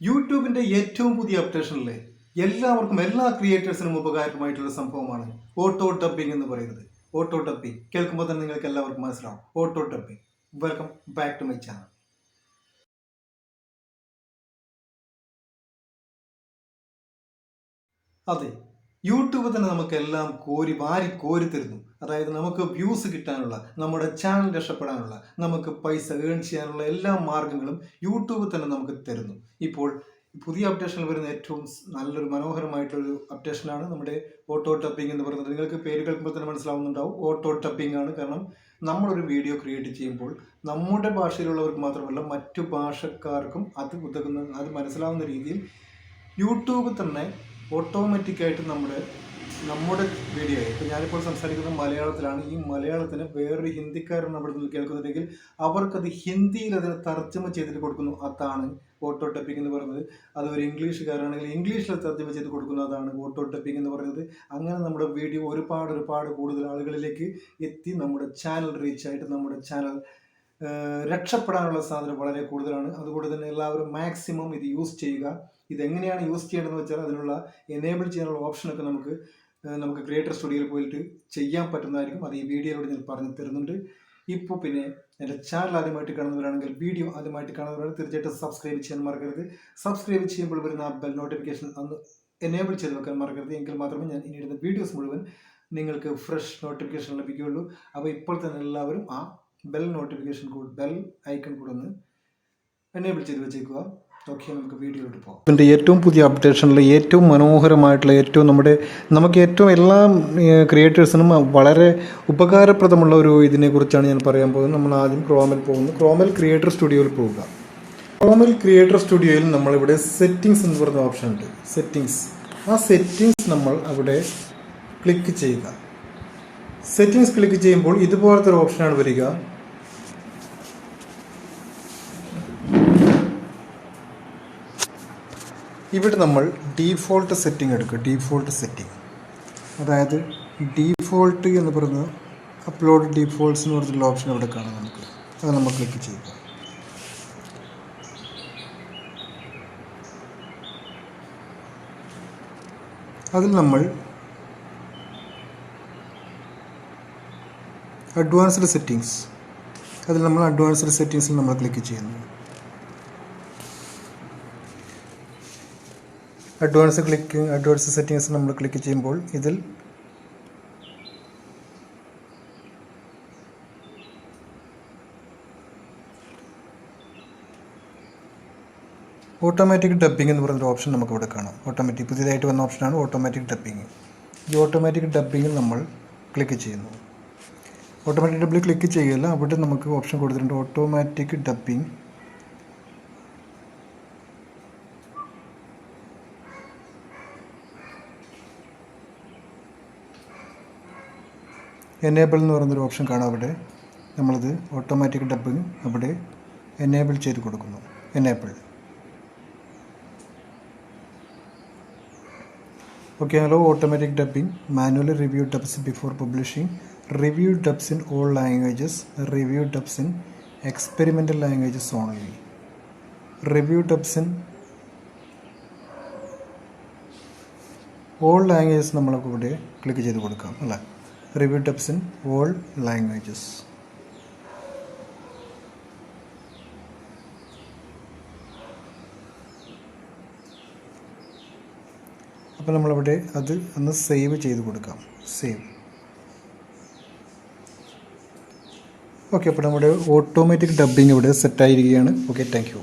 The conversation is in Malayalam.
യൂട്യൂബിന്റെ ഏറ്റവും പുതിയ അപ്ഡേഷനിലെ എല്ലാവർക്കും എല്ലാ ക്രിയേറ്റേഴ്സിനും ഉപകാരമായിട്ടുള്ള സംഭവമാണ് ഓട്ടോ ഡബ്ബിംഗ് എന്ന് പറയുന്നത്. Auto dubbing. കേൾക്കുമ്പോൾ തന്നെ നിങ്ങൾക്ക് എല്ലാവർക്കും മനസ്സിലാവും. Auto dubbing. Welcome back to my channel അതെ യൂട്യൂബ് തന്നെ നമുക്കെല്ലാം കോരി വാരി കോരി തരുന്നു. അതായത് നമുക്ക് വ്യൂസ് കിട്ടാനുള്ള നമ്മുടെ ചാനൽ രക്ഷപ്പെടാനുള്ള നമുക്ക് പൈസ ഏൺ ചെയ്യാനുള്ള എല്ലാ മാർഗങ്ങളും യൂട്യൂബ് തന്നെ നമുക്ക് തരുന്നു. ഇപ്പോൾ പുതിയ അപ്ഡേഷനിൽ വരുന്ന ഏറ്റവും നല്ലൊരു മനോഹരമായിട്ടുള്ളൊരു അപ്ഡേഷനാണ് നമ്മുടെ ഓട്ടോ ടപ്പിംഗ് എന്ന് പറയുന്നത്. നിങ്ങൾക്ക് പേര് കേൾക്കുമ്പോൾ തന്നെ മനസ്സിലാവുന്നുണ്ടാവും. ഓട്ടോ ടപ്പിംഗ് ആണ്. കാരണം നമ്മളൊരു വീഡിയോ ക്രിയേറ്റ് ചെയ്യുമ്പോൾ നമ്മുടെ ഭാഷയിലുള്ളവർക്ക് മാത്രമല്ല മറ്റു ഭാഷക്കാർക്കും അത് ഉതകുന്ന അത് മനസ്സിലാവുന്ന രീതിയിൽ യൂട്യൂബ് തന്നെ ഓട്ടോമാറ്റിക്കായിട്ട് നമ്മുടെ നമ്മുടെ വീഡിയോ ഇപ്പോൾ ഞാനിപ്പോൾ സംസാരിക്കുന്നത് മലയാളത്തിലാണ്. ഈ മലയാളത്തിന് വേറൊരു ഹിന്ദിക്കാരൻ അവിടെ കേൾക്കുന്നുണ്ടെങ്കിൽ അവർക്കത് ഹിന്ദിയിൽ അതിന് തർജമ ചെയ്തിട്ട് കൊടുക്കുന്നു. അതാണ് ഓട്ടോ ടപ്പിംഗ് എന്ന് പറയുന്നത്. അത് ഒരു ഇംഗ്ലീഷുകാരാണെങ്കിൽ ഇംഗ്ലീഷിൽ തർജമ ചെയ്ത് കൊടുക്കുന്നു. അതാണ് ഓട്ടോ ടപ്പിംഗ് എന്ന് പറയുന്നത്. അങ്ങനെ നമ്മുടെ വീഡിയോ ഒരുപാട് ഒരുപാട് കൂടുതൽ ആളുകളിലേക്ക് എത്തി നമ്മുടെ ചാനൽ റീച്ചായിട്ട് നമ്മുടെ ചാനൽ രക്ഷപ്പെടാനുള്ള സാധ്യത വളരെ കൂടുതലാണ്. അതുകൊണ്ട് തന്നെ എല്ലാവരും മാക്സിമം ഇത് യൂസ് ചെയ്യുക. ഇതെങ്ങനെയാണ് യൂസ് ചെയ്യേണ്ടതെന്ന് വെച്ചാൽ അതിനുള്ള എനേബിൾ ചെയ്യാനുള്ള ഓപ്ഷനൊക്കെ നമുക്ക് നമുക്ക് ക്രിയേറ്റർ സ്റ്റുഡിയോയിൽ പോയിട്ട് ചെയ്യാൻ പറ്റുന്നതായിരിക്കും. അത് ഈ വീഡിയോയിലൂടെ ഞാൻ പറഞ്ഞു തരുന്നുണ്ട്. ഇപ്പോൾ പിന്നെ എന്റെ ചാനൽ ആദ്യമായിട്ട് കാണുന്നവരാണെങ്കിൽ വീഡിയോ ആദ്യമായിട്ട് കാണുന്നവരാണെങ്കിൽ തീർച്ചയായിട്ടും സബ്സ്ക്രൈബ് ചെയ്യാൻ മറക്കരുത്. സബ്സ്ക്രൈബ് ചെയ്യുമ്പോൾ വരുന്ന ബെൽ നോട്ടിഫിക്കേഷൻ അന്ന് എനേബിൾ ചെയ്ത് വെക്കാൻ മറക്കരുത്. എങ്കിൽ മാത്രമേ ഞാൻ ഇനി ഇടുന്ന വീഡിയോസ് മുഴുവൻ നിങ്ങൾക്ക് ഫ്രഷ് നോട്ടിഫിക്കേഷൻ ലഭിക്കുകയുള്ളൂ. അപ്പോൾ ഇപ്പോൾ തന്നെ എല്ലാവരും ആ ബെൽ നോട്ടിഫിക്കേഷൻ കൂടി ബെൽ ഐക്കൺ കൂടെ ഒന്ന് എനേബിൾ ചെയ്ത് വെച്ചേക്കുക. ഓക്കെ ഇതിന്റെ ഏറ്റവും പുതിയ അപ്ഡേഷനിൽ ഏറ്റവും മനോഹരമായിട്ടുള്ള ഏറ്റവും നമ്മുടെ നമുക്ക് ഏറ്റവും എല്ലാ ക്രിയേറ്റേഴ്സിനും വളരെ ഉപകാരപ്രദമുള്ള ഒരു ഇതിനെക്കുറിച്ചാണ് ഞാൻ പറയാൻ പോകുന്നത്. നമ്മൾ ആദ്യം ക്രോമിൽ പോകുന്നു. ക്രോമിൽ ക്രിയേറ്റർ സ്റ്റുഡിയോയിൽ പോവുക. ക്രോമിൽ ക്രിയേറ്റർ സ്റ്റുഡിയോയിൽ നമ്മളിവിടെ സെറ്റിങ്സ് എന്ന് പറഞ്ഞ ഓപ്ഷൻ ഉണ്ട്. സെറ്റിങ്സ് ആ സെറ്റിങ്സ് നമ്മൾ അവിടെ ക്ലിക്ക് ചെയ്യുക. സെറ്റിങ്സ് ക്ലിക്ക് ചെയ്യുമ്പോൾ ഇതുപോലത്തെ ഒരു ഓപ്ഷനാണ് വരിക. ഇവിടെ നമ്മൾ ഡീഫോൾട്ട് സെറ്റിംഗ് എടുക്കുക. ഡീഫോൾട്ട് സെറ്റിംഗ് അതായത് ഡീഫോൾട്ട് എന്ന് പറയുന്നത് അപ്ലോഡ് ഡീഫോൾട്ട്സ് എന്ന് പറഞ്ഞിട്ടുള്ള ഓപ്ഷൻ ഇവിടെ കാണാം നമുക്ക്. അത് നമ്മൾ ക്ലിക്ക് ചെയ്യുക. അതിൽ നമ്മൾ അഡ്വാൻസ്ഡ് സെറ്റിങ്സ് അതിൽ നമ്മൾ അഡ്വാൻസ്ഡ് സെറ്റിങ്സിൽ നമ്മൾ ക്ലിക്ക് ചെയ്യുന്നു. അഡ്വാൻസ് ക്ലിക്ക് അഡ്വാൻസ് സെറ്റിങ്സ് നമ്മൾ ക്ലിക്ക് ചെയ്യുമ്പോൾ ഇതിൽ ഓട്ടോമാറ്റിക് ഡബ്ബിംഗ് എന്ന് പറയുന്ന ഓപ്ഷൻ നമുക്ക് ഇവിടെ കാണാം. ഓട്ടോമാറ്റിക് പുതിയതായിട്ട് വന്ന ഓപ്ഷനാണ് ഓട്ടോമാറ്റിക് ഡബ്ബിംഗ് ഈ ഓട്ടോമാറ്റിക് ഡബ്ബിങ്ങിൽ നമ്മൾ ക്ലിക്ക് ചെയ്യുന്നു. ഓട്ടോമാറ്റിക് ഡബ്ബിൽ ക്ലിക്ക് ചെയ്യല്ല. അവിടെ നമുക്ക് ഓപ്ഷൻ കൊടുത്തിട്ടുണ്ട് ഓട്ടോമാറ്റിക് ഡബ്ബിംഗ് എനേബിൾ എന്ന് പറയുന്നൊരു ഓപ്ഷൻ കാണാം അവിടെ. നമ്മളത് ഓട്ടോമാറ്റിക് ഡബ്ബിങ് അവിടെ എനേബിൾ ചെയ്ത് കൊടുക്കുന്നു. Enable okay hello automatic dubbing manual review dubs before publishing review dubs in all languages review dubs in experimental languages only review dubs in all languages നമ്മൾക്ക് ഇവിടെ ക്ലിക്ക് ചെയ്ത് കൊടുക്കാം അല്ലേ? Review dubs in all languages അപ്പോൾ നമ്മളിവിടെ അത് ഒന്ന് സേവ് ചെയ്ത് കൊടുക്കാം. സേവ് ഓക്കെ അപ്പോൾ നമ്മുടെ ഓട്ടോമാറ്റിക് ഡബ്ബിംഗ് ഇവിടെ സെറ്റായിരിക്കുകയാണ് ഓക്കെ താങ്ക് യു